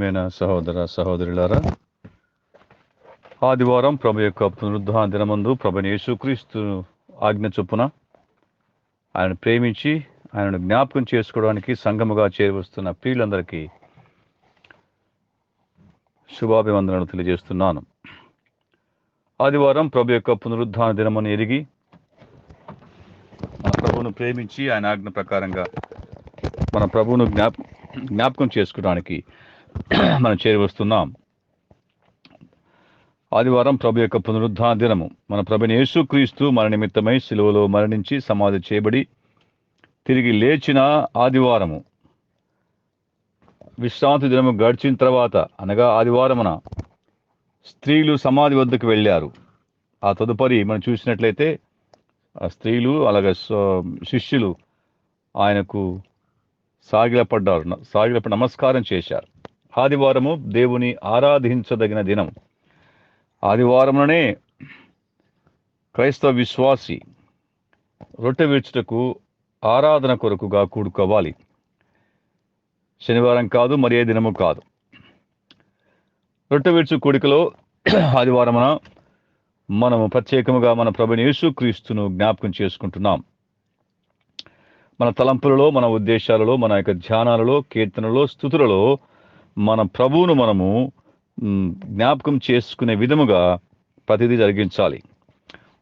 ప్రియమైన సహోదర సహోదరులారా ఆదివారం ప్రభు యొక్క పునరుద్ధాన దినమందు ప్రభుని యేసుక్రీస్తు ఆజ్ఞ చొప్పున ఆయన ప్రేమించి ఆయనను జ్ఞాపకం చేసుకోవడానికి సంగముగా చేరువస్తున్న ప్రియులందరికీ శుభాభివందనలు తెలియజేస్తున్నాను. ఆదివారం ప్రభు యొక్క పునరుద్ధాన దినమును ఎరిగి మన ప్రభువును ప్రేమించి ఆయన ఆజ్ఞ ప్రకారంగా మన ప్రభువును జ్ఞాప జ్ఞాపకం చేసుకోవడానికి మనం చేరువస్తున్నాం. ఆదివారం ప్రభు యొక్క పునరుద్ధాన దినము. మన ప్రభుని యేసుక్రీస్తు మన నిమిత్తమై సిలువలో మరణించి సమాధి చేయబడి తిరిగి లేచిన ఆదివారము. విశ్రాంతి దినము గడిచిన తర్వాత అనగా ఆదివారమున స్త్రీలు సమాధి వద్దకు వెళ్ళారు. ఆ తదుపరి మనం చూసినట్లయితే ఆ స్త్రీలు అలాగే శిష్యులు ఆయనకు సాగిలపడ్డారు సాగిలపడి నమస్కారం చేశారు. ఆదివారము దేవుని ఆరాధించదగిన దినం. ఆదివారంలోనే క్రైస్తవ విశ్వాసి రొట్టె విరుచుటకు ఆరాధన కొరకుగా కూడుకోవాలి. శనివారం కాదు మరి ఏ దినము కాదు. రొట్టె విరుచు కూడికలో ఆదివారమున మనము ప్రత్యేకముగా మన ప్రభుని యేసుక్రీస్తును జ్ఞాపకం చేసుకుంటున్నాం. మన తలంపులలో మన ఉద్దేశాలలో మన యొక్క ధ్యానాలలో కీర్తనలో స్థుతులలో మన ప్రభువును మనము జ్ఞాపకం చేసుకునే విధముగా ప్రతిదీ జరిగించాలి.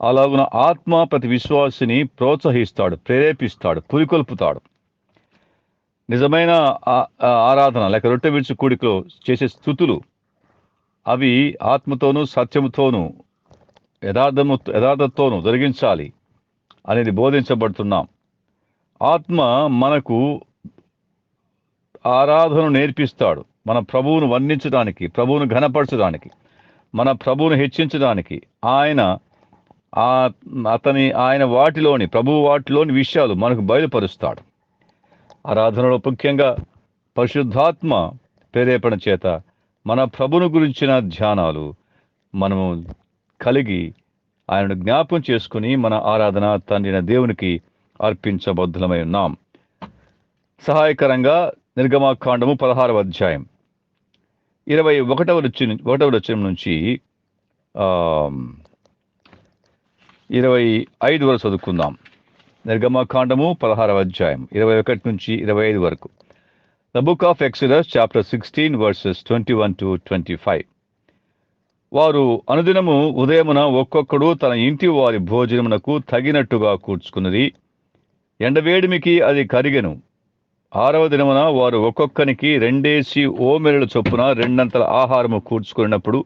అలాగున ఆత్మ ప్రతి విశ్వాసిని ప్రోత్సహిస్తాడు ప్రేరేపిస్తాడు పురికొల్పుతాడు. నిజమైన ఆ- ఆరాధన లేక రొట్టె విరుచు కూడికలో చేసే స్థుతులు అవి ఆత్మతోనూ సత్యముతోనూ యథార్థము యథార్థతోనూ జరిగించాలి అనేది బోధించబడుతున్నాం. ఆత్మ మనకు ఆరాధన నేర్పిస్తాడు. మన ప్రభువును వర్ణించడానికి ప్రభువును ఘనపరచడానికి మన ప్రభువును హెచ్చించడానికి ఆయన ఆ అతని ఆయన వాటిలోని ప్రభువు వాటిలోని విషయాలు మనకు బయలుపరుస్తాడు. ఆరాధనలో ముఖ్యంగా పరిశుద్ధాత్మ ప్రేరేపణ చేత మన ప్రభును గురించిన ధ్యానాలు మనము కలిగి ఆయనను జ్ఞాపం చేసుకుని మన ఆరాధన తండ్రిన దేవునికి అర్పించబద్ధులమై ఉన్నాం. సహాయకరంగా నిర్గమాకాండము పదహారవ అధ్యాయం. ఇరవై ఒకటవ రుచి ఒకటవ వచనం నుంచి ఇరవై ఐదు వరకు చదువుకుందాం. నిర్గమాకాండము పదహారవ అధ్యాయం ఇరవై ఒకటి నుంచి ఇరవై ఐదు వరకు. The book of Exodus chapter sixteen verses twenty one to twenty five వారు అనుదినము ఉదయమున ఒక్కొక్కడు తన ఇంటి వారి భోజనమునకు తగినట్టుగా కూర్చుకున్నది. ఎండవేడిమికి అది కరిగెను. ఆరవ దినమున వారు ఒక్కొక్కనికి రెండేసి ఓమెరల చొప్పున రెండంతల ఆహారము కూర్చుకున్నప్పుడు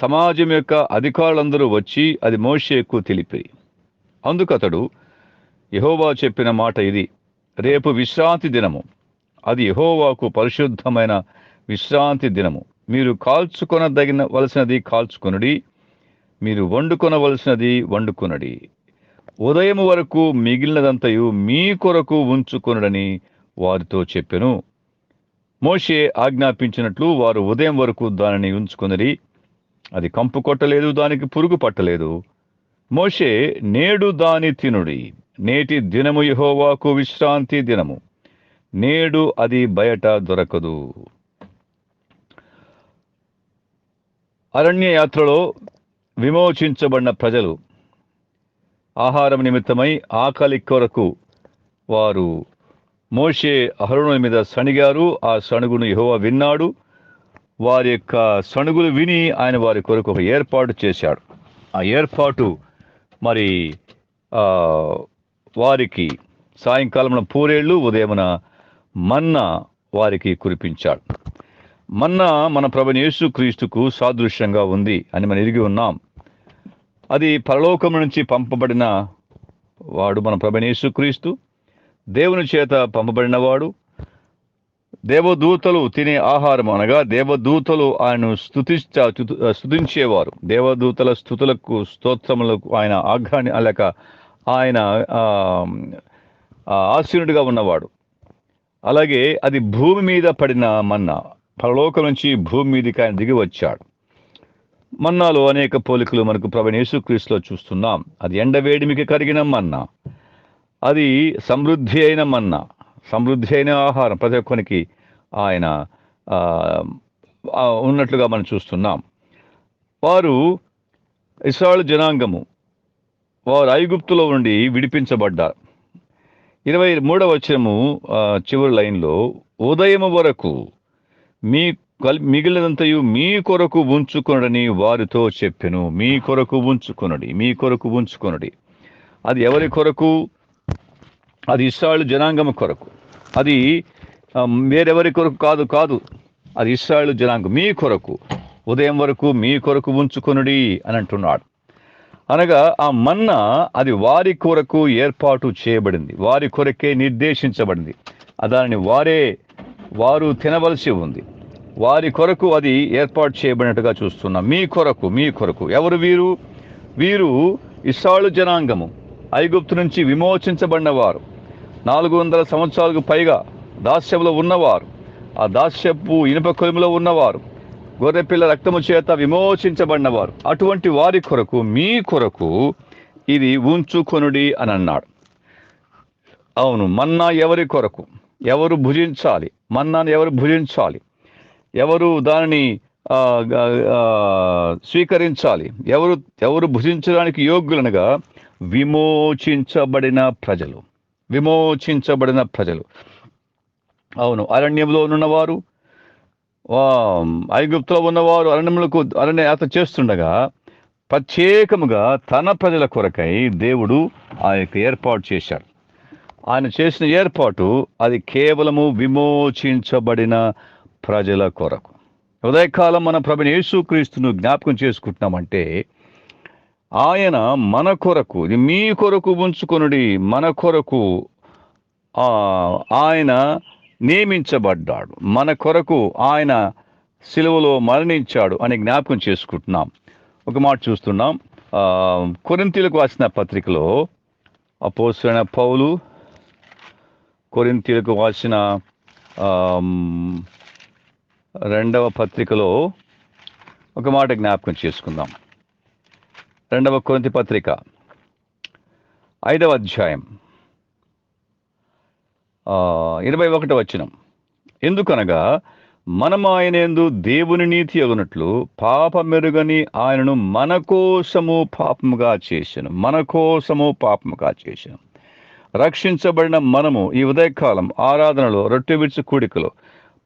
సమాజం యొక్క అధికారులందరూ వచ్చి అది మోషేకు తెలిపి. అందుకతడు యహోవా చెప్పిన మాట ఇది రేపు విశ్రాంతి దినము. అది యహోవాకు పరిశుద్ధమైన విశ్రాంతి దినము. మీరు కాల్చుకొనదగిన వలసినది కాల్చుకొనుడి మీరు వండుకొనవలసినది వండుకొనడి. ఉదయం వరకు మిగిలినదంతయు మీ కొరకు ఉంచుకొనుడని వారితో చెప్పెను. మోషే ఆజ్ఞాపించినట్లు వారు ఉదయం వరకు దానిని ఉంచుకొనిరి అది కంపు కొట్టలేదు దానికి పురుగు పట్టలేదు. మోషే నేడు దాని తినుడి. నేటి దినము యహోవాకు విశ్రాంతి దినము. నేడు అది బయట దొరకదు. అరణ్య యాత్రలో విమోచించబడిన ప్రజలు ఆహారం నిమిత్తమై ఆకలి కొరకు వారు మోషే అహరుణుల మీద సణిగారు. ఆ సణుగును యహోవ విన్నాడు. వారి యొక్క సణుగులు విని ఆయన వారి కొరకు ఒక ఏర్పాటు చేశాడు. ఆ ఏర్పాటు మరి వారికి సాయంకాలంలో పూరేళ్ళు ఉదయమున మన్నా వారికి కురిపించాడు. మన్నా మన ప్రభు యేసుక్రీస్తుకు సాదృశ్యంగా ఉంది అని మనం ఎరిగి ఉన్నాం. అది పరలోకం నుంచి పంపబడిన వాడు మన ప్రభనేసుక్రీస్తు దేవుని చేత పంపబడినవాడు దేవదూతలు తినే ఆహారం అనగా దేవదూతలు ఆయన స్తుతించ స్థుతించేవారు దేవదూతల స్థుతులకు స్తోత్రములకు ఆయన ఆగ్రహాన్ని లేక ఆయన ఆశీనుడిగా ఉన్నవాడు. అలాగే అది భూమి మీద పడిన మన్న. పరలోకం నుంచి భూమి మీదకి ఆయన దిగి వచ్చాడు. మన్నాలో అనేక పోలికలు మనకు ప్రవీణ యేసుక్రీస్తులో చూస్తున్నాం. అది ఎండవేడిమికి కరిగిన మన్నా. అది సమృద్ధి అయిన మన్నా. సమృద్ధి అయిన ఆహారం. ప్రతి ఒక్కరికి ఆయన ఉన్నట్లుగా మనం చూస్తున్నాం. వారు ఇస్రాయల్ జనాంగము. వారు ఐగుప్తులో ఉండి విడిపించబడ్డారు. ఇరవై మూడవ వచనము చివరి లైన్లో ఉదయం వరకు మీ మిగిలినంతయు మీ కొరకు ఉంచుకొనడని వారితో చెప్పెను. మీ కొరకు ఉంచుకొనడి మీ కొరకు ఉంచుకొనడి. అది ఎవరి కొరకు? అది ఇస్రాయల్ జనాంగం కొరకు. అది వేరెవరి కొరకు కాదు కాదు. అది ఇస్రాయల్ జనాంగం. మీ కొరకు. ఉదయం వరకు మీ కొరకు ఉంచుకొనుడి అని అంటున్నాడు. అనగా ఆ మన్నా అది వారి కొరకు ఏర్పాటు చేయబడింది. వారి కొరకే నిర్దేశించబడింది. దానిని వారే వారు తినవలసి ఉంది. వారి కొరకు అది ఏర్పాటు చేయబడినట్టుగా చూస్తున్నాం. మీ కొరకు మీ కొరకు. ఎవరు వీరు? వీరు ఇస్సాళు జనాంగము. ఐగుప్తు నుంచి విమోచించబడినవారు. నాలుగు వందల సంవత్సరాలకు పైగా దాస్యంలో ఉన్నవారు. ఆ దాస్యపు ఇనుప కొలుములో ఉన్నవారు. గొర్రెపిల్ల రక్తము చేత విమోచించబడినవారు. అటువంటి వారి కొరకు మీ కొరకు ఇది ఉంచుకొనుడి అని అన్నాడు అవును మన్నా ఎవరి కొరకు? ఎవరు భుజించాలి? మన్నాను ఎవరు భుజించాలి? ఎవరు దానిని ఆ, స్వీకరించాలి? ఎవరు ఎవరు భుజించడానికి యోగ్యులనగా విమోచించబడిన ప్రజలు. విమోచించబడిన ప్రజలు. అవును అరణ్యంలో ఉన్నవారు వా- ఐగుప్తులో ఉన్నవారు అరణ్యములకు అరణ్య యాత్ర చేస్తుండగా ప్రత్యేకముగా తన ప్రజల కొరకై దేవుడు ఆ యొక్క ఏర్పాటు చేశాడు. ఆయన చేసిన ఏర్పాటు అది కేవలము విమోచించబడిన ప్రజల కొరకు. ఉదయకాలం మన ప్రభుని యేసుక్రీస్తును జ్ఞాపకం చేసుకుంటున్నామంటే ఆయన మన కొరకు ఇది మీ కొరకు ఉంచుకొనుడి మన కొరకు ఆయన నియమించబడ్డాడు. మన కొరకు ఆయన సిలువలో మరణించాడు అని జ్ఞాపకం చేసుకుంటున్నాం. ఒక మాట చూస్తున్నాం. కొరింతీలకు కొరింథీలకు రాసిన పత్రికలో అపోసిన పౌలు కొరింతీలకు రాసిన రెండవ పత్రికలో ఒక మాట జ్ఞాపకం చేసుకుందాం. రెండవ కొంతి పత్రిక ఐదవ అధ్యాయం. ఆ, ఇరవై ఒకటి వచ్చినం ఎందుకనగా మనం ఆయనందు దేవుని నీతి అగునట్లు పాప మెరుగని ఆయనను మన కోసము పాపముగా చేశాను. మన కోసము పాపముగా చేశాను. రక్షించబడిన మనము ఈ ఉదయకాలం ఆరాధనలో రొట్టె విడిచి కూడికలో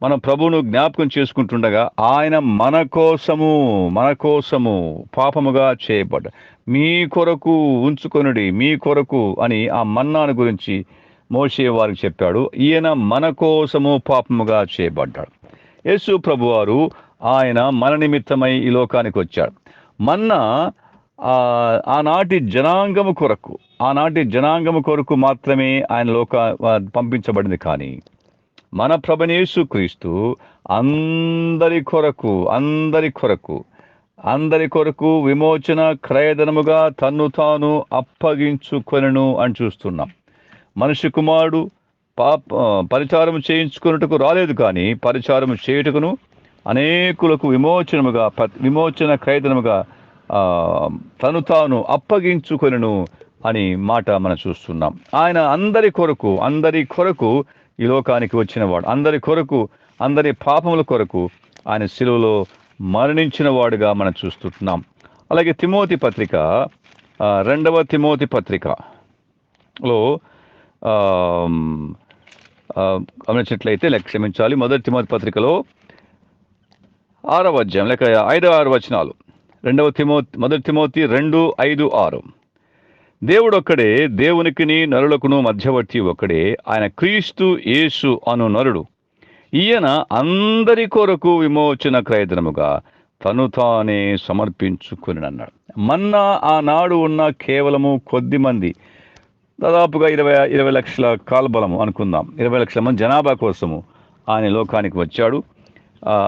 మన ప్రభువును జ్ఞాపకం చేసుకుంటుండగా ఆయన మన కోసము మన కోసము పాపముగా చేయబడ్డ మీ కొరకు ఉంచుకొనుడి మీ కొరకు అని ఆ మన్నాను గురించి మోసే వారికి చెప్పాడు. ఈయన మన కోసము పాపముగా చేయబడ్డాడు. యేసు ప్రభువారు ఆయన మన నిమిత్తమై ఈ లోకానికి వచ్చాడు. మన్నా ఆనాటి జనాంగము కొరకు ఆనాటి జనాంగము కొరకు మాత్రమే ఆయన లోక పంపించబడింది కానీ మన ప్రభనేసు క్రీస్తు అందరి కొరకు అందరి కొరకు అందరి కొరకు విమోచన క్రయధనముగా తన్ను తాను అప్పగించుకొనను అని చూస్తున్నాం. మనిషి కుమారుడు పాప పరిచారం చేయించుకున్నట్టుకు రాలేదు కానీ పరిచారం చేయుటకును అనేకులకు విమోచనముగా ప- విమోచన క్రయధనముగా తను తాను అప్పగించుకొనను అని మాట మనం చూస్తున్నాం. ఆయన అందరి కొరకు అందరి కొరకు ఈ లోకానికి వచ్చినవాడు. అందరి కొరకు అందరి పాపముల కొరకు ఆయన శిలువలో మరణించిన వాడుగా మనం చూస్తున్నాం. అలాగే తిమోతి పత్రిక రెండవ తిమోతి పత్రికలో గమనించినట్లయితే లేక క్షమించాలి. మొదటి తిమోతి పత్రికలో ఆరవ అధ్యాయం లేక ఐదవ ఆరు వచనాలు. రెండవ తిమోతి మొదటి తిమోతి రెండు ఐదు ఆరు. దేవుడు ఒక్కడే దేవునికిని నరులకును మధ్యవర్తి ఒక్కడే ఆయన క్రీస్తు యేసు అను నరుడు. ఈయన అందరి కొరకు విమోచన క్రయదనముగా తను తానే సమర్పించుకుని అన్నాడు మన్నా ఆనాడు ఉన్న కేవలము కొద్ది మంది. దాదాపుగా ఇరవై ఇరవై లక్షల కాల్బలము అనుకుందాం. ఇరవై లక్షల మంది జనాభా కోసము ఆయన లోకానికి వచ్చాడు.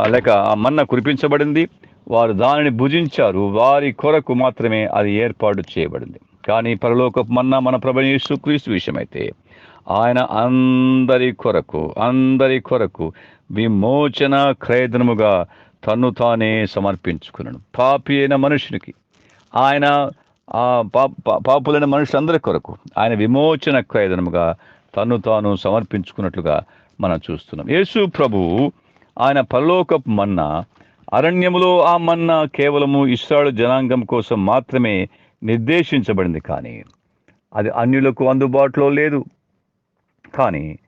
లేక ఆ మన్న కురిపించబడింది. వారు దానిని భుజించారు. వారి కొరకు మాత్రమే అది ఏర్పాటు చేయబడింది. కానీ పరలోకపు మన్న మన ప్రభు యేసుక్రీస్తు విషయమైతే ఆయన అందరి కొరకు అందరి కొరకు విమోచన క్రయధనముగా తన్ను తానే సమర్పించుకున్నాడు. పాపి అయిన మనుషునికి ఆయన పా పాపులైన మనుషులందరి కొరకు ఆయన విమోచన క్రయధనముగా తను తాను సమర్పించుకున్నట్లుగా మనం చూస్తున్నాం. యేసు ప్రభువు ఆయన పరలోకపు మన్నా అరణ్యములో ఆ మన్నా కేవలము ఇస్రాడు జనాంగం కోసం మాత్రమే నిర్దేశించబడింది కానీ అది అన్యులకు అందుబాటులో లేదు. కానీ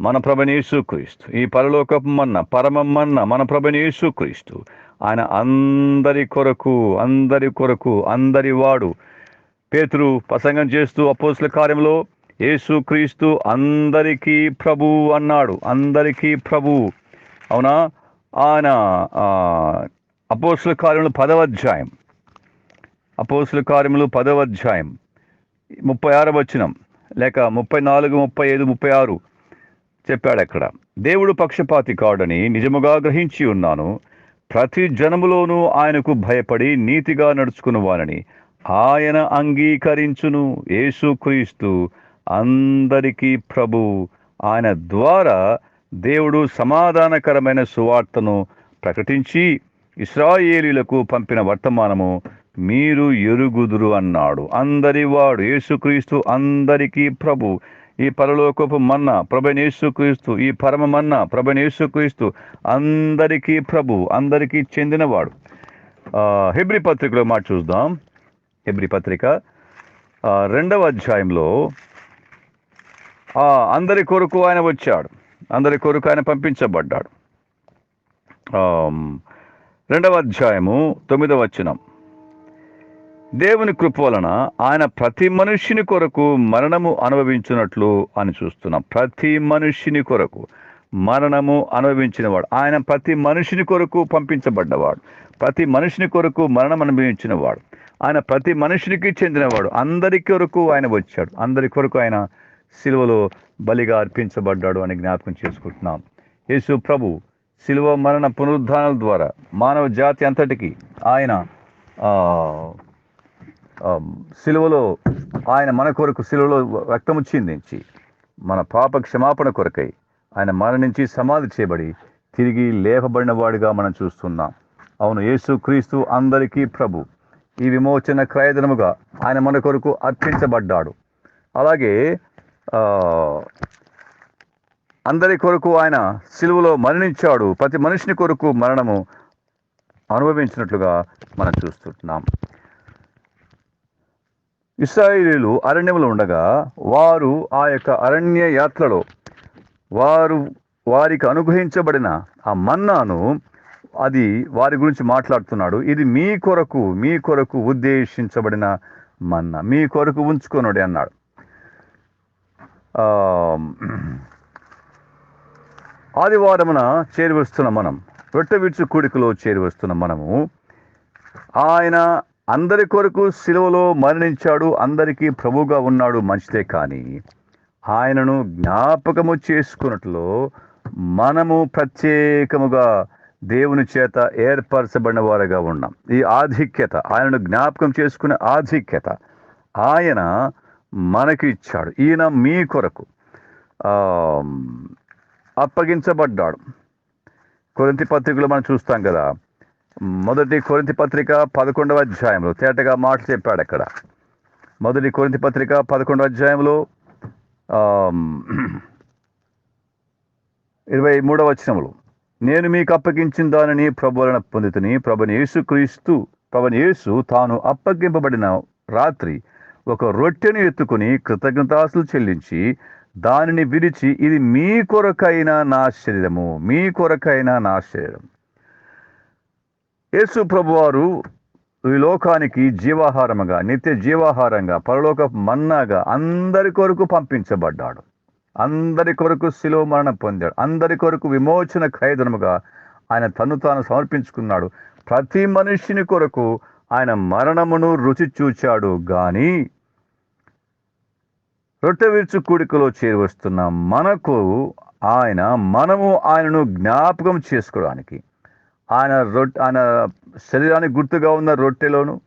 మన ప్రభనేసు క్రీస్తు ఈ పరలోకపు మన్న పరమమ్మన్న మన ప్రభనేసు క్రీస్తు ఆయన అందరి కొరకు అందరి కొరకు అందరి వాడు పేతురు ప్రసంగం చేస్తూ అపోస్ల కార్యంలో యేసు క్రీస్తు అందరికీ ప్రభు అన్నాడు. అందరికీ ప్రభు. అవునా? ఆయన అపోస్ల కార్యంలో పదవ అధ్యాయం. అపోసుల కార్యములు పదవ అధ్యాయం. ముప్పై ఆరు వచనం. లేక ముప్పై నాలుగు ముప్పై ఐదు ముప్పై ఆరు చెప్పాడు అక్కడ దేవుడు పక్షపాతి కాడని నిజముగా గ్రహించి ఉన్నాను. ప్రతి జనములోనూ ఆయనకు భయపడి నీతిగా నడుచుకునివారని ఆయన అంగీకరించును. యేసుక్రీస్తు అందరికీ ప్రభు. ఆయన ద్వారా దేవుడు సమాధానకరమైన సువార్తను ప్రకటించి ఇస్రాయేలీలకు పంపిన వర్తమానము మీరు ఎరుగుదురు అన్నాడు. అందరి వాడు యేసుక్రీస్తు అందరికీ ప్రభు. ఈ పరలోకపు మన్న ప్రభనేసుక్రీస్తు ఈ పరమ మన్న ప్రభనేసుక్రీస్తు అందరికీ ప్రభు అందరికీ చెందినవాడు. హెబ్రి పత్రికలో మాట చూద్దాం. హెబ్రి పత్రిక రెండవ అధ్యాయంలో అందరి కొరకు ఆయన వచ్చాడు. అందరి కొరకు ఆయన పంపించబడ్డాడు. రెండవ అధ్యాయము తొమ్మిదవ వచనం. దేవుని కృప వలన ఆయన ప్రతి మనుష్యుని కొరకు మరణము అనుభవించినట్లు అని చూస్తున్నాం. ప్రతి మనుష్యుని కొరకు మరణము అనుభవించినవాడు. ఆయన ప్రతి మనుషుని కొరకు పంపించబడ్డవాడు. ప్రతి మనుషుని కొరకు మరణం అనుభవించినవాడు. ఆయన ప్రతి మనుషునికి చెందినవాడు. అందరి కొరకు ఆయన వచ్చాడు. అందరి కొరకు ఆయన సిలువలో బలిగా అర్పించబడ్డాడు అని జ్ఞాపకం చేసుకుంటున్నాం. యేసు ప్రభు సిలువ మరణ పునరుద్ధానాల ద్వారా మానవ జాతి అంతటికి ఆయన సిలువలో ఆయన మన కొరకు సిలువలో రక్తము చిందించి మన పాప క్షమాపణ కొరకై ఆయన మరణించి సమాధి చేయబడి తిరిగి లేపబడిన వాడిగా మనం చూస్తున్నాం. అవును యేసు క్రీస్తు అందరికీ ప్రభు. ఈ విమోచన క్రయధనముగా ఆయన మన కొరకు అర్పించబడ్డాడు. అలాగే అందరి కొరకు ఆయన సిలువలో మరణించాడు. ప్రతి మనిషిని కొరకు మరణము అనుభవించినట్లుగా మనం చూస్తుంటున్నాం ఇస్రాయిలీలు అరణ్యంలో ఉండగా వారు ఆ యొక్క అరణ్య యాత్రలో వారు వారికి అనుగ్రహించబడిన ఆ మన్నాను అది వారి గురించి మాట్లాడుతున్నాడు. ఇది మీ కొరకు మీ కొరకు ఉద్దేశించబడిన మన్న మీ కొరకు ఉంచుకొనుడి అన్నాడు. ఆదివారమున చేరువస్తున్న మనం రొట్టె విడుచు కూడికలో చేరువస్తున్న మనము ఆయన అందరి కొరకు సిలువలో మరణించాడు అందరికీ ప్రభువుగా ఉన్నాడు మంచిదే కానీ ఆయనను జ్ఞాపకము చేసుకున్నట్లో మనము ప్రత్యేకముగా దేవుని చేత ఏర్పరచబడిన వారుగా ఉన్నాం. ఈ ఆధిక్యత ఆయనను జ్ఞాపకం చేసుకునే ఆధిక్యత ఆయన మనకి ఇచ్చాడు. ఈయన మీ కొరకు అప్పగించబడ్డాడు. కొరింతి పత్రికలో మనం చూస్తాం కదా మొదటి కొరింతి పత్రిక పదకొండవ అధ్యాయంలో తేటగా మాటలు చెప్పాడు అక్కడ. మొదటి కొరింతి పత్రిక పదకొండవ అధ్యాయంలో ఇరవై మూడవ వచనములు. నేను మీకు అప్పగించిన దానిని ప్రభువలన పొందితుని ప్రభుని యేసు క్రీస్తు ప్రభుని యేసు తాను అప్పగింపబడిన రాత్రి ఒక రొట్టెను ఎత్తుకుని కృతజ్ఞతాసులు చెల్లించి దానిని విరిచి ఇది మీ కొరకైన నా శరీరము మీ కొరకైన నా శరీరం. యేసు ప్రభువారు ఈ లోకానికి జీవాహారముగా నిత్య జీవాహారంగా పరలోక మన్నాగా అందరి కొరకు పంపించబడ్డాడు. అందరి కొరకు శిలో మరణం పొందాడు. అందరి కొరకు విమోచన ఖైదనముగా ఆయన తను తాను సమర్పించుకున్నాడు. ప్రతి మనిషిని కొరకు ఆయన మరణమును రుచి చూచాడు. కానీ రొట్టెవిరుచు కూడికలో చేరి వస్తున్న మనకు ఆయన మనము ఆయనను జ్ఞాపకం చేసుకోవడానికి ఆయన రొట్టె ఆయన శరీరానికి గుర్తుగా ఉన్న రొట్టెలోను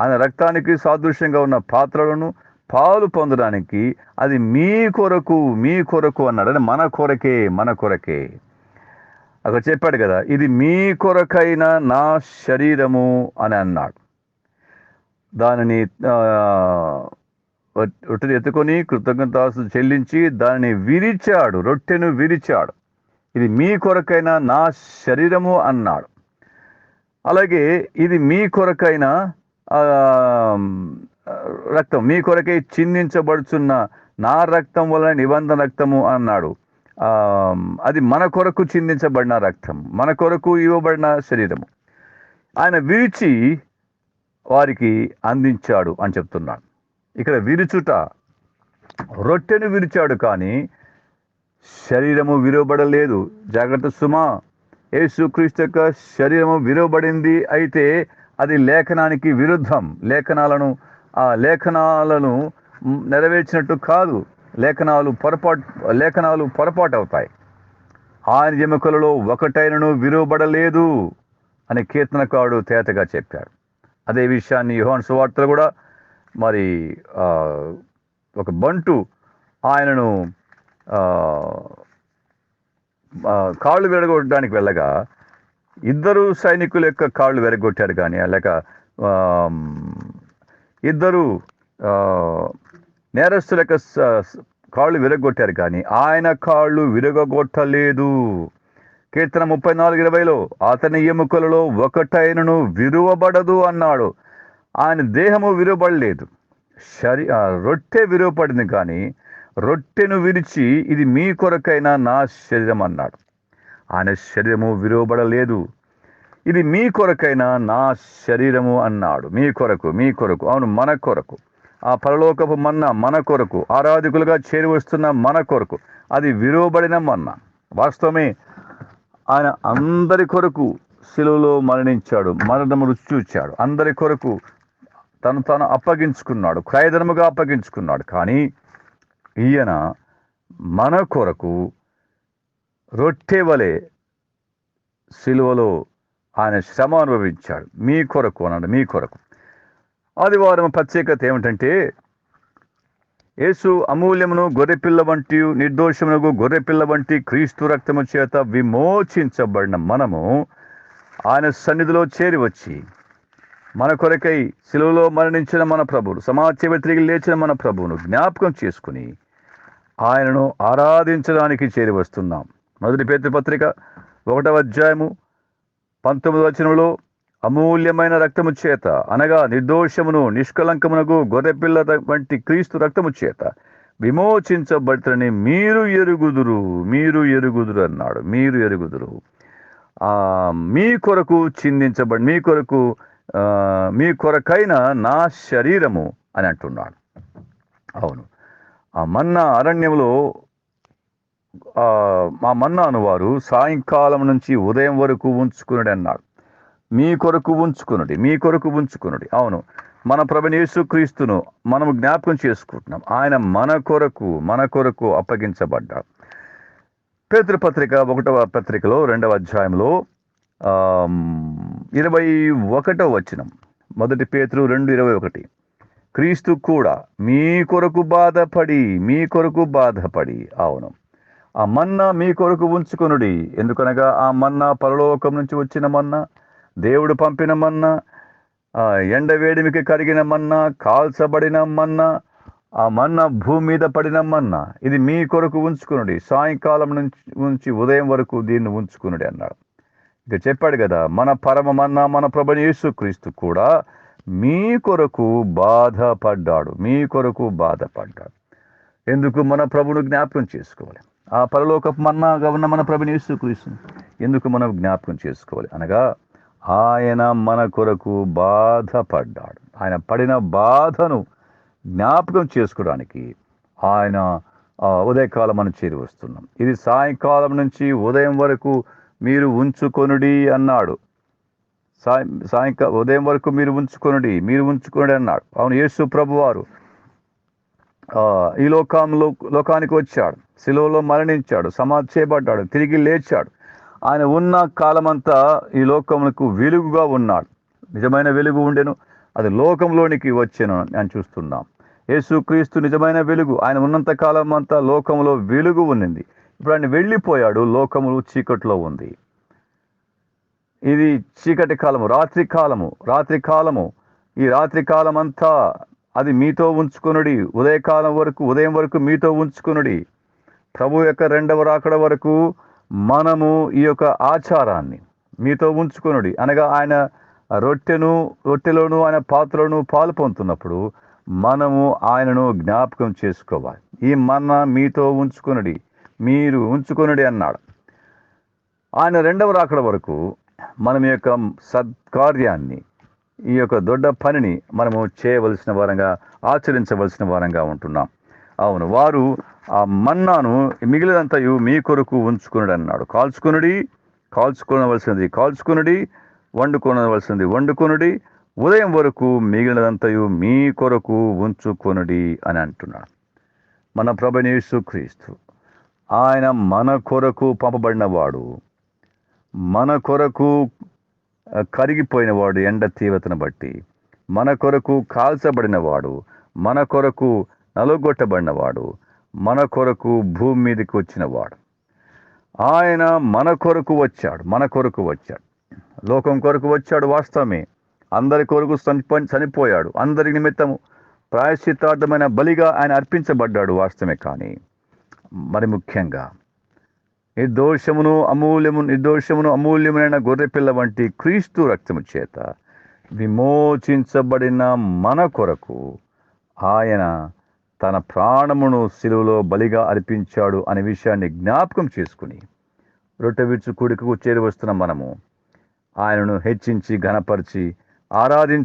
ఆయన రక్తానికి సాదృశ్యంగా ఉన్న పాత్రలను పాలు పొందడానికి అది మీ కొరకు మీ కొరకు అన్నాడు. అంటే మన కొరకే మన కొరకే. అక్కడ చెప్పాడు కదా ఇది మీ కొరకైన నా శరీరము అని అన్నాడు. దానిని రొట్టెని ఎత్తుకొని కృతజ్ఞతాసు చెల్లించి దానిని విరిచాడు రొట్టెను విరిచాడు. ఇది మీ కొరకైన నా శరీరము అన్నాడు. అలాగే ఇది మీ కొరకైన రక్తం మీ కొరకై చిందించబడుచున్న నా రక్తం వలన నిబంధన రక్తము అన్నాడు. అది మన కొరకు చిందించబడిన రక్తం మన కొరకు ఇవ్వబడిన శరీరము. ఆయన విరిచి వారికి అందించాడు అని చెప్తున్నాడు. ఇక్కడ విరుచుట రొట్టెను విరిచాడు కానీ శరీరము విలువబడలేదు జాగ్రత్త సుమా. యేసుక్రీస్తు యొక్క శరీరము విలువబడింది అయితే అది లేఖనానికి విరుద్ధం. లేఖనాలను ఆ లేఖనాలను నెరవేర్చినట్టు కాదు. లేఖనాలు పొరపాటు లేఖనాలు పొరపాటు అవుతాయి. ఆయన ఎముకలలో ఒకటైనను విలువబడలేదు అని కీర్తనకాడు తేటగా చెప్పాడు. అదే విషయాన్ని యోహాన్ సువార్తలు కూడా మరి ఒక బంటు ఆయనను కాళ్ళు విరగొట్టడానికి వెళ్ళగా ఇద్దరు సైనికుల యొక్క కాళ్ళు విరగొట్టారు కానీ లేక ఇద్దరు ఆ, నేరస్తుల యొక్క స- కాళ్ళు విరగొట్టారు కానీ ఆయన కాళ్ళు విరగొట్టలేదు. కీర్తన ముప్పై నాలుగు ఇరవైలో అతని ఎముకలలో ఒకటైనను విరువబడదు అన్నాడు. ఆయన దేహము విరువబడలేదు. శరీ ఆ, రొట్టె విరువపడింది కానీ రొట్టెను విరిచి ఇది మీ కొరకైన నా శరీరం అన్నాడు. ఆయన శరీరము విరువబడలేదు. ఇది మీ కొరకైన నా శరీరము అన్నాడు. మీ కొరకు మీ కొరకు. అవును మన కొరకు. ఆ పరలోకపు మన్న మన కొరకు. ఆరాధికులుగా చేరి వస్తున్న మన కొరకు. అది విరువబడిన మన్న. వాస్తవమే ఆయన అందరి కొరకు శిలువలో మరణించాడు. మరణము రుచి చూచాడు. అందరి కొరకు తను తాను అప్పగించుకున్నాడు. క్రయధర్ముగా అప్పగించుకున్నాడు. కానీ ఈయన మన కొరకు రొట్టె వలె సిలువలో ఆయన శ్రమ అనుభవించాడు. మీ కొరకు అన్నాడు మీ కొరకు. ఆదివారం ప్రత్యేకత ఏమిటంటే యేసు అమూల్యమును గొర్రెపిల్ల వంటి నిర్దోషమునకు గొర్రెపిల్ల వంటి క్రీస్తు రక్తము చేత విమోచించబడిన మనము ఆయన సన్నిధిలో చేరి వచ్చి మన కొరకై సిలువలో మరణించిన మన ప్రభువును సమాజ వ్యతిరేకి లేచిన మన ప్రభువును జ్ఞాపకం చేసుకుని ఆయనను ఆరాధించడానికి చేరి వస్తున్నాం. మొదటి పేతృపత్రిక ఒకటవ అధ్యాయము పంతొమ్మిది వచనంలో అమూల్యమైన రక్తము చేత అనగా నిర్దోషమును నిష్కలంకమునకు గొర్రెపిల్ల వంటి క్రీస్తు రక్తము చేత విమోచించబడతని మీరు ఎరుగుదురు మీరు ఎరుగుదురు అన్నాడు. మీరు ఎరుగుదురు. మీ కొరకు చిందించబడి మీ కొరకు మీ కొరకైన నా శరీరము అని అంటున్నాడు. అవును. ఆ మన్నా అరణ్యంలో మా మన్నా అనువారు సాయంకాలం నుంచి ఉదయం వరకు ఉంచుకునుడి అన్నాడు మీ కొరకు ఉంచుకునుడి మీ కొరకు ఉంచుకునుడి. అవును మన ప్రభుని యేసుక్రీస్తును మనము జ్ఞాపకం చేసుకుంటున్నాం. ఆయన మన కొరకు మన కొరకు అప్పగించబడ్డాడు. పేతృ పత్రిక ఒకటవ పత్రికలో రెండవ అధ్యాయంలో ఇరవై ఒకటవ వచనం. మొదటి పేతురు రెండు ఇరవై ఒకటి. క్రీస్తు కూడా మీ కొరకు బాధపడి మీ కొరకు బాధపడి. అవును. ఆ మన్నా మీ కొరకు ఉంచుకొనుడి. ఎందుకనగా ఆ మన్నా పరలోకం నుంచి వచ్చిన మన్నా దేవుడు పంపిన మన్నా ఎండ వేడిమికి కరిగిన మన్నా కాల్చబడిన మన్నా ఆ మన్న భూమి మీద పడిన మన్నా ఇది మీ కొరకు ఉంచుకునుడి. సాయంకాలం నుంచి ఉంచి ఉదయం వరకు దీన్ని ఉంచుకునుడి అన్నాడు. ఇక చెప్పాడు కదా మన పరమ మన్నా మన ప్రభుని యేసుక్రీస్తు కూడా మీ కొరకు బాధపడ్డాడు మీ కొరకు బాధపడ్డాడు. ఎందుకు మన ప్రభును జ్ఞాపకం చేసుకోవాలి? ఆ పరలోకపు మన్నాగా ఉన్న మన ప్రభుని యేసుక్రీస్తు ఎందుకు మనం జ్ఞాపకం చేసుకోవాలి? అనగా ఆయన మన కొరకు బాధపడ్డాడు. ఆయన పడిన బాధను జ్ఞాపకం చేసుకోవడానికి ఆయన ఉదయకాలం మనం చేరి వస్తున్నాం. ఇది సాయంకాలం నుంచి ఉదయం వరకు మీరు ఉంచుకొనుడి అన్నాడు. సాయం సాయంకాల ఉదయం వరకు మీరు ఉంచుకొనుడి మీరు ఉంచుకొనుడి అన్నాడు. అవును యేసు ప్రభు వారు ఈ లోకంలో లోకానికి వచ్చాడు. శిలువలో మరణించాడు సమాధి చేయబడ్డాడు తిరిగి లేచాడు. ఆయన ఉన్న కాలమంతా ఈ లోకములకు వెలుగుగా ఉన్నాడు. నిజమైన వెలుగు ఉండెను అది లోకంలోనికి వచ్చాను అని చూస్తున్నాం. యేసుక్రీస్తు నిజమైన వెలుగు ఆయన ఉన్నంత కాలం అంతా లోకంలో వెలుగు ఉన్నింది. ఇప్పుడు ఆయన వెళ్ళిపోయాడు లోకములు చీకట్లో ఉంది. ఇది చీకటి కాలము రాత్రి కాలము రాత్రి కాలము. ఈ రాత్రి కాలం అంతా అది మీతో ఉంచుకొనుడి. ఉదయకాలం వరకు ఉదయం వరకు మీతో ఉంచుకొనుడి. ప్రభు యొక్క రెండవ రాకడ వరకు మనము ఈ యొక్క ఆచారాన్ని మీతో ఉంచుకొనుడి. అనగా ఆయన రొట్టెను రొట్టెలోను ఆయన పాత్రలను పాలు పొందుతున్నప్పుడు మనము ఆయనను జ్ఞాపకం చేసుకోవాలి. ఈ మన మీతో ఉంచుకొనుడి. మీరు ఉంచుకొనుడి అన్నాడు. ఆయన రెండవ రాకడ వరకు మనం యొక్క సత్కార్యాన్ని ఈ యొక్క దొడ్డ పనిని మనము చేయవలసిన వారంగా ఆచరించవలసిన వారంగా ఉంటున్నాం. అవును వారు ఆ మన్నాను మిగిలినంతయు మీ కొరకు ఉంచుకునుడు అన్నాడు కాల్చుకునుడి కాల్చుకోవలసింది కాల్చుకునుడి వండుకొనవలసింది వండుకొనుడి ఉదయం వరకు మిగిలినంతయు మీ కొరకు ఉంచుకొనుడి అని అంటున్నాడు. మన ప్రభనేసు క్రీస్తు ఆయన మన కొరకు పంపబడినవాడు. మన కొరకు కరిగిపోయినవాడు ఎండ తీవ్రతను బట్టి మన కొరకు కాల్చబడినవాడు మన కొరకు నలుగొట్టబడినవాడు మన కొరకు భూమి మీదకి వచ్చినవాడు. ఆయన మన కొరకు వచ్చాడు మన కొరకు వచ్చాడు. లోకం కొరకు వచ్చాడు వాస్తవమే. అందరి కొరకు చనిపో చనిపోయాడు. అందరి నిమిత్తము ప్రాయశ్చిత్తార్థమైన బలిగా ఆయన అర్పించబడ్డాడు వాస్తవమే కానీ మరి ముఖ్యంగా నిర్దోషమును అమూల్యము నిర్దోషమును అమూల్యమైన గొర్రెపిల్ల వంటి క్రీస్తు రక్తము చేత విమోచించబడిన మన కొరకు ఆయన తన ప్రాణమును సిలువలో బలిగా అర్పించాడు అనే విషయాన్ని జ్ఞాపకం చేసుకుని రొట్టెవిచ్చు కుడికకు చేరువస్తున్న మనము ఆయనను హెచ్చించి ఘనపరిచి ఆరాధి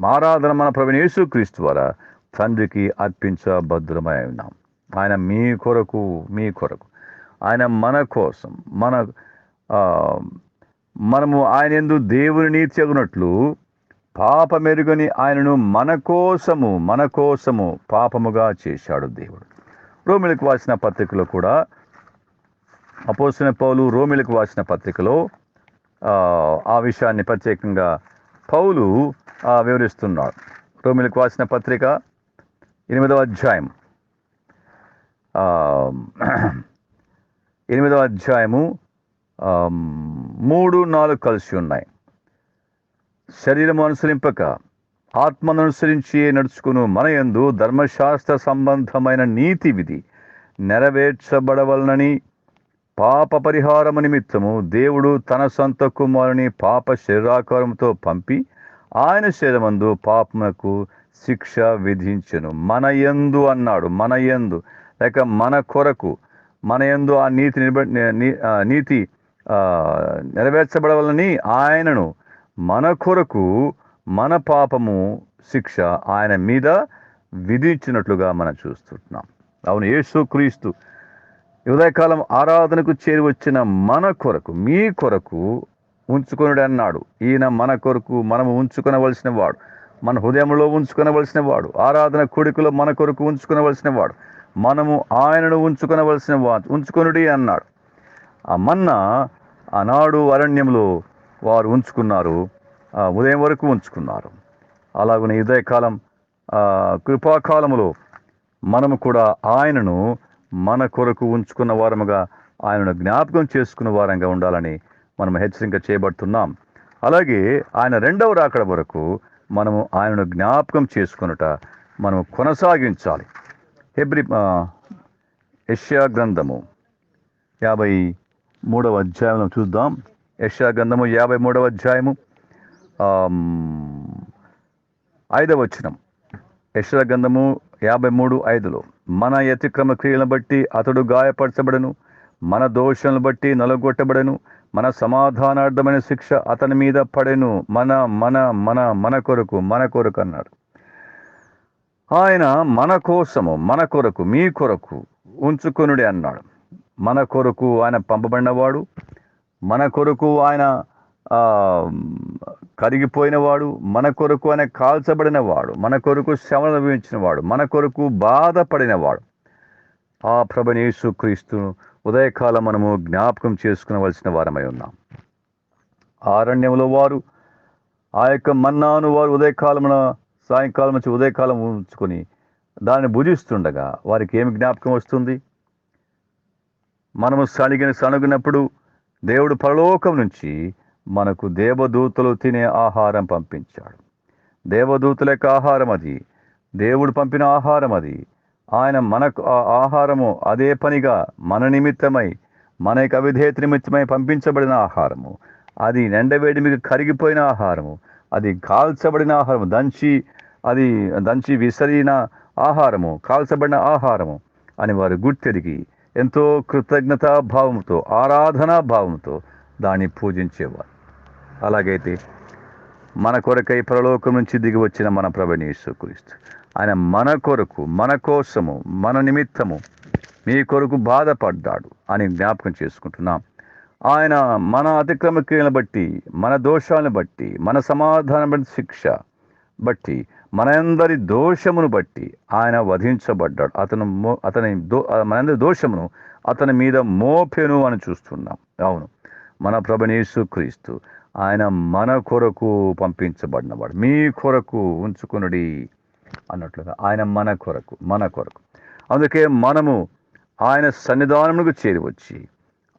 ఆరాధన మన ప్రవీణ యేసుక్రీస్తు ద్వారా తండ్రికి అర్పించబద్ధులమై ఉన్నాం. ఆయన మీ కొరకు మీ కొరకు. ఆయన మన కోసం మన మనము ఆయన ఎందు దేవుని నీతి పాపమెరుగని పాప మెరుగని ఆయనను మన కోసము మన కోసము పాపముగా చేశాడు దేవుడు. రోమిలకు వాసిన పత్రికలో కూడా అపోసిన పౌలు రోమిలకు వాసిన పత్రికలో ఆ, విషయాన్ని ప్రత్యేకంగా పౌలు వివరిస్తున్నాడు. రోమిలకు వాసిన పత్రిక ఎనిమిదవ అధ్యాయం ఎనిమిదవ అధ్యాయము మూడు నాలుగు కలిసి ఉన్నాయి. శరీరం అనుసరింపక ఆత్మను అనుసరించి నడుచుకును మన యందు ధర్మశాస్త్ర సంబంధమైన నీతి విధి నెరవేర్చబడవలనని పాప పరిహారము నిమిత్తము దేవుడు తన సొంత కుమారుని పాప శరీరాకారంతో పంపి ఆయన శరీరమందు పాపమునకు శిక్ష విధించెను. మన యందు అన్నాడు. మన యందు. లేక మన కొరకు మన యందు ఆ నీతి నిలబ నీ- ఆ నీతి ఆ, నెరవేర్చబడవలని ఆయనను మన కొరకు మన పాపము శిక్ష ఆయన మీద విధించినట్లుగా మనం చూస్తున్నాం. అవును యేసు క్రీస్తు ఉదయకాలం ఆరాధనకు చేరి వచ్చిన మన కొరకు మీ కొరకు ఉంచుకొనుడు అన్నాడు ఈయన మన కొరకు మనము ఉంచుకొనవలసిన వాడు. మన హృదయంలో ఉంచుకొనవలసిన వాడు. ఆరాధన కొడుకులో మన కొరకు ఉంచుకొనవలసిన వాడు. మనము ఆయనను ఉంచుకొనవలసిన వా ఉంచుకొనుడి అన్నాడు. ఆ మన్న ఆనాడు అరణ్యంలో వారు ఉంచుకున్నారు. ఉదయం వరకు ఉంచుకున్నారు. అలాగనే ఉదయకాలం కృపాకాలములో మనము కూడా ఆయనను మన కొరకు ఉంచుకున్న వారముగా ఆయనను జ్ఞాపకం చేసుకున్న వారంగా ఉండాలని మనం హెచ్చరిక చేయబడుతున్నాం. అలాగే ఆయన రెండవ రాకడ వరకు మనము ఆయనను జ్ఞాపకం చేసుకునుట మనము కొనసాగించాలి. హెబ్రి యష్యా గ్రంథము. యాభై మూడవ అధ్యాయం చూద్దాం. యష్యా గ్రంథము యాభై మూడవ అధ్యాయము. ఐదవ వచనం. యష్యా గ్రంథము యాభై మూడు ఐదులో మన అతిక్రమ క్రియలను బట్టి అతడు గాయపరచబడను మన దోషాలను బట్టి నలగొట్టబడను మన సమాధానార్థమైన శిక్ష అతని మీద పడెను మన మన మన మన కొరకు మన కొరకు అన్నాడు. ఆయన మన కోసము మన కొరకు మీ కొరకు ఉంచుకొనుడి అన్నాడు. మన కొరకు ఆయన పంపబడినవాడు మన కొరకు ఆయన కరిగిపోయినవాడు మన కొరకు ఆయన కాల్చబడినవాడు మన కొరకు శ్రమను అనుభవించినవాడు మన కొరకు బాధపడినవాడు. ఆ ప్రభనేసు క్రీస్తును ఉదయకాలం మనము జ్ఞాపకం చేసుకునవలసిన వారమై ఉన్నాం. ఆరణ్యంలో వారు ఆ యొక్క మన్నాను వారు ఉదయకాలమున సాయంకాలం నుంచి ఉదయకాలం ఉంచుకొని దాన్ని భుజిస్తుండగా వారికి ఏమి జ్ఞాపకం వస్తుంది? మనము సణిగిన సణుగినప్పుడు దేవుడు పరలోకం నుంచి మనకు దేవదూతలు తినే ఆహారం పంపించాడు. దేవదూతల యొక్క ఆహారం అది. దేవుడు పంపిన ఆహారం అది. ఆయన మనకు ఆ ఆహారము అదే పనిగా మన నిమిత్తమై మన యొక్క అవిధేయత నిమిత్తమై పంపించబడిన ఆహారము. అది ఎండవేడి మీకు కరిగిపోయిన ఆహారము. అది కాల్చబడిన ఆహారము. దంచి అది దంచి విసరిన ఆహారము కాల్చబడిన ఆహారము అని వారు గుర్తెరిగి ఎంతో కృతజ్ఞతా భావంతో ఆరాధనా భావంతో దాన్ని పూజించేవారు. అలాగైతే మన కొరకై పరలోకం నుంచి దిగి వచ్చిన మన ప్రభుని యేసుక్రీస్తు ఆయన మన కొరకు మన కోసము మన నిమిత్తము మీ కొరకు బాధపడ్డాడు అని జ్ఞాపకం చేసుకుంటున్నాం. ఆయన మన అతిక్రమ క్రియలను బట్టి మన దోషాలను బట్టి మన సమాధానం బట్టి శిక్ష బట్టి మనందరి దోషమును బట్టి ఆయన వధించబడ్డాడు. అతను మో అతని దో మనందరి దోషమును అతని మీద మోపెను అని చూస్తున్నాం. అవును. మన ప్రభనేసు క్రీస్తు ఆయన మన కొరకు పంపించబడినవాడు. మీ కొరకు ఉంచుకునుడి అన్నట్లుగా ఆయన మన కొరకు మన కొరకు. అందుకే మనము ఆయన సన్నిధానమునకు చేరివచ్చి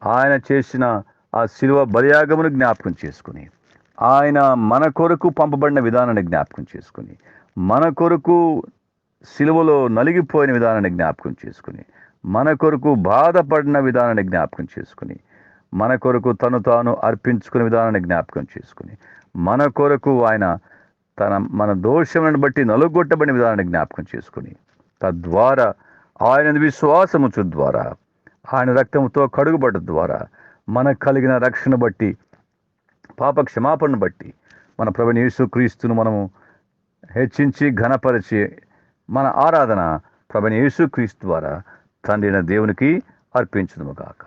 ఆయన చేసిన ఆ శిలువ బలియాగమును జ్ఞాపకం చేసుకుని ఆయన మన కొరకు పంపబడిన విధానాన్ని జ్ఞాపకం చేసుకుని మన కొరకు సిలువలో నలిగిపోయిన విధానాన్ని జ్ఞాపకం చేసుకుని మన కొరకు బాధపడిన విధానాన్ని జ్ఞాపకం చేసుకుని మన కొరకు తను తాను అర్పించుకునే విధానాన్ని జ్ఞాపకం చేసుకుని మన కొరకు ఆయన తన మన దోషములను బట్టి నలుగొట్టబడిన విధానాన్ని జ్ఞాపకం చేసుకుని తద్వారా ఆయన విశ్వాసముచు ద్వారా ఆయన రక్తంతో కడుగుబడ్డ ద్వారా మనకు కలిగిన రక్షణ బట్టి పాప క్షమాపణను బట్టి మన ప్రభుని యేసుక్రీస్తును మనము హెచ్చించి ఘనపరిచి మన ఆరాధన ప్రభుని యేసుక్రీస్తు ద్వారా తండ్రిన దేవునికి అర్పించదుము కాక